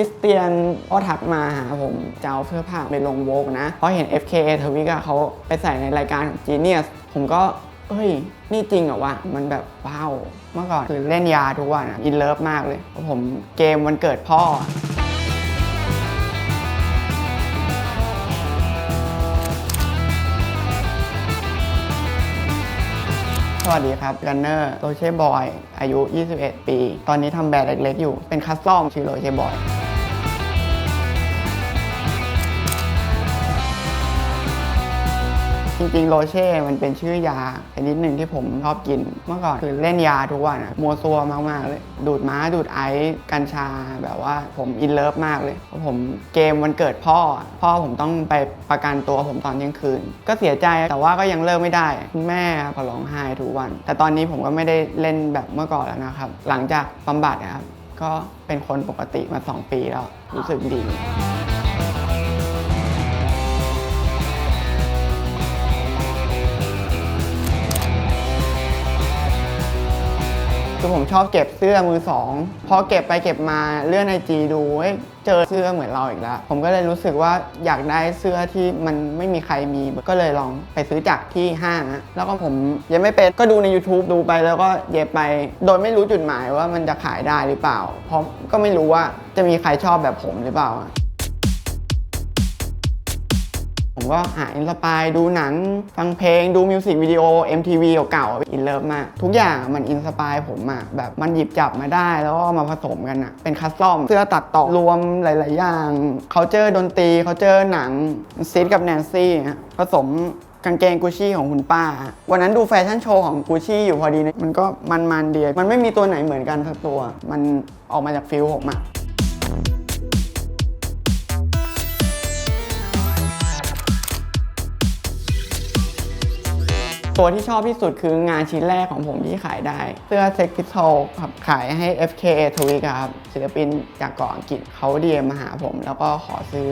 ริสเตียนก็ทักมาหาผมจะเอาเสื้อผ้าไปลงโวกนะ เพราะเห็น FK ทวิกะเขาไปใส่ในรายการ Genius ผมก็เฮ้ย นี่จริงเหรอวะ มันแบบว้าว เมื่อก่อนคือเล่นยาทุกวันอินเลิฟมากเลยเพราะผมเกมวันเกิดพ่อสวัสดีครับกันเนอร์โรเช่บอย อายุ 21 ปี ตอนนี้ทำแบรนด์เล็กๆ อยู่ เป็นคัสตอมชื่อโรเช่บอย จริงๆโรเช่ มันเป็นชื่อยาชนิดหนึ่งที่ผมชอบกิน เมื่อก่อนคือเล่นยาทุกวันอะมัวซัวมากๆเลย ดูดม้าดูดไอซ์กัญชาแบบว่าผมอินเลิฟมากเลยเพราะผมเกมวันเกิดพ่อ พ่อผมต้องไปประกันตัวผมตอนเที่ยงคืน ก็เสียใจแต่ว่าก็ยังเลิกไม่ได้คุณแม่ก็ร้องไห้ทุกวัน แต่ตอนนี้ผมก็ไม่ได้เล่นแบบเมื่อก่อนแล้วนะครับ หลังจากบำบัดนะครับก็เป็นคนปกติมา 2 ปีแล้วรู้สึกดี คือผมชอบเก็บเสื้อมือสองพอเก็บไปเก็บมาเลื่อนไอจีดูเอ้ยเจอเสื้อเหมือนเราอีกแล้ว ผมก็เลยรู้สึกว่าอยากได้เสื้อที่มันไม่มีใครมีก็เลยลองไปซื้อจากที่ห้างนะแล้วก็ผมย็บไม่เป็นก็ดูใน YouTube ดูไปแล้วก็เย็บไป โดยไม่รู้จุดหมายว่ามันจะขายได้หรือเปล่า เพราะก็ไม่รู้ว่าจะมีใครชอบแบบผมหรือเปล่า ผมก็หาอินสปายดูหนัง ฟังเพลงดูมิวสิกวิดีโอ MTV เก่าๆอินเลิฟมาก ทุกอย่างมันอินสปายผมอะแบบมันหยิบจับมาได้แล้วก็มาผสมกันอะเป็นคัสตอมเสื้อตัดต่อรวมหลาย ๆ อย่างเขาเจอดนตรีเขาเจอหนังซิดกับแนนซี่ผสมกางเกงกูชี่ของคุณป้า วันนั้นดูแฟชั่นโชว์ของกูชี่อยู่พอดีนะมันก็มันๆเดียมันไม่มีตัวไหนเหมือนกันสักตัว มันออกมาจากฟิลผมอะ ตัวที่ชอบที่สุดคืองานชิ้นแรกของผมที่ขายได้ เสื้อ Sex Pistol ครับขายให้ FK t w i g ครับศิลปินจากเกาะอังกฤษเขาเดียมาหาผม แล้วก็ขอซื้อ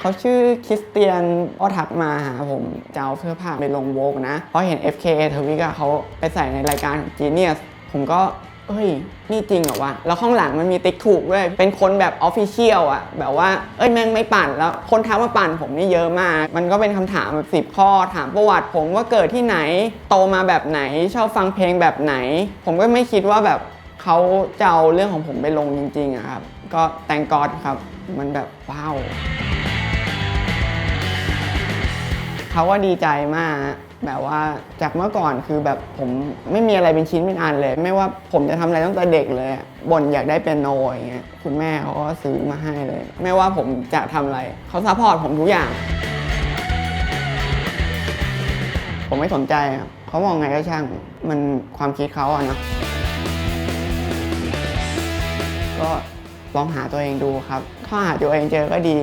เขาชื่อคริสเตียนก็ทักมาหาผมจะเอาเสื้อผ้าไปลงโวกนะ เพราะเห็น FK t w i g เขาไปใส่ในรายการ Genius ผมก็ เฮ้ย นี่จริงเหรอวะ แล้วข้างหลังมันมีติ๊กถูกด้วย เป็นคนแบบออฟฟิเชียลอะแบบว่า เอ้ยแม่งไม่ปั่น แล้วคนทักมาปั่นผมนี่เยอะมาก มันก็เป็นคำถามแบบสิบข้อ ถามประวัติผมว่าเกิดที่ไหน โตมาแบบไหน ชอบฟังเพลงแบบไหน ผมก็ไม่คิดว่าแบบเขาจะเอาเรื่องของผมไปลงจริงๆอะครับ ก็แตงกอดครับ มันแบบว้าว เขาว่าดีใจมาก แบบว่าจากเมื่อก่อนคือแบบผมไม่มีอะไรเป็นชิ้นเป็นอันเลย ไม่ว่าผมจะทำอะไรตั้งแต่เด็กเลยบ่นอยากได้เปียโนอย่างเงี้ยคุณแม่เขาก็ซื้อมาให้เลย ไม่ว่าผมจะทำอะไรเขาซัพพอร์ตผมทุกอย่าง ผมไม่สนใจเขามองไงก็ช่างมันความคิดเขาอะเนาะก็ลองหาตัวเองดูครับ ถ้าหาตัวเองเจอก็ดี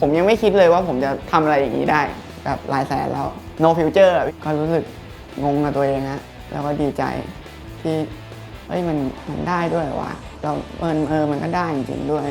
ผมยังไม่คิดเลยว่าผมจะทำอะไรอย่างนี้ได้ แบบหลายแสนแล้ว no future ก็รู้สึกงงกับตัวเองฮะแล้วก็ดีใจที่เฮ้ยมันมันได้ด้วยวะเราเออเออมันก็ได้จริงๆด้วย